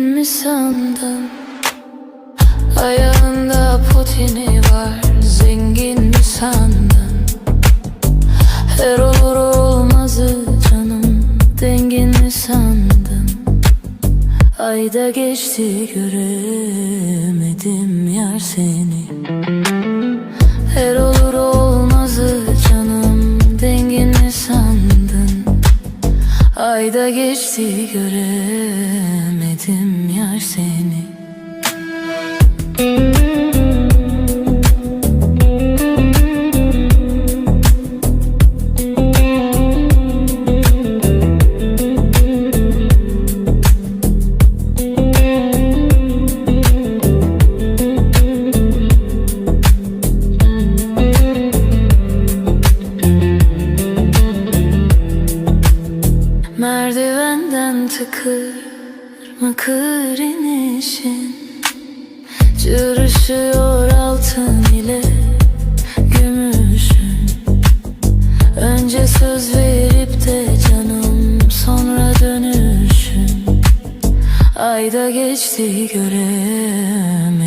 mi sandın? Ayağında Putin'i var Zengin mi sandın? Her olur olmazı canım Dengin mi sandın? Ayda geçti göremedim yar seni Her olur olmazı canım Dengin mi sandın? Ayda geçti göremedim yar seni. Merdivenden tıkır mıkır inişin Cırışıyor altın ile gümüşün Önce söz verip de canım sonra dönüşün Ayda geçti göremedim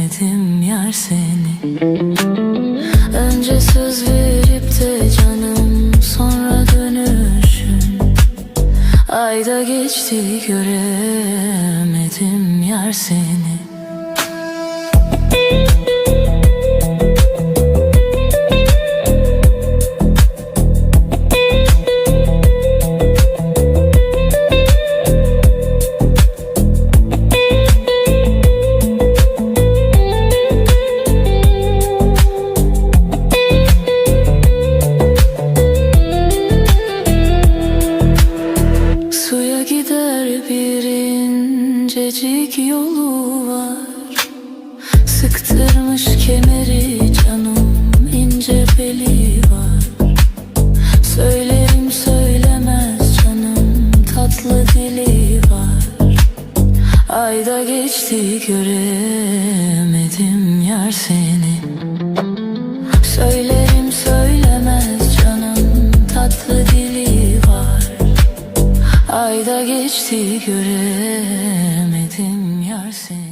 yar seni. Önce söz verip Ayda geçti göremedim yar seni incecik yolu var. Sıktırmış kemeri canım ince beli var. Söylerim söylemez canım tatlı dili var. Ayda geçti göremedim yar seni. Söylerim söylemez canım tatlı dili var. Ayda geçti göremedim yar seni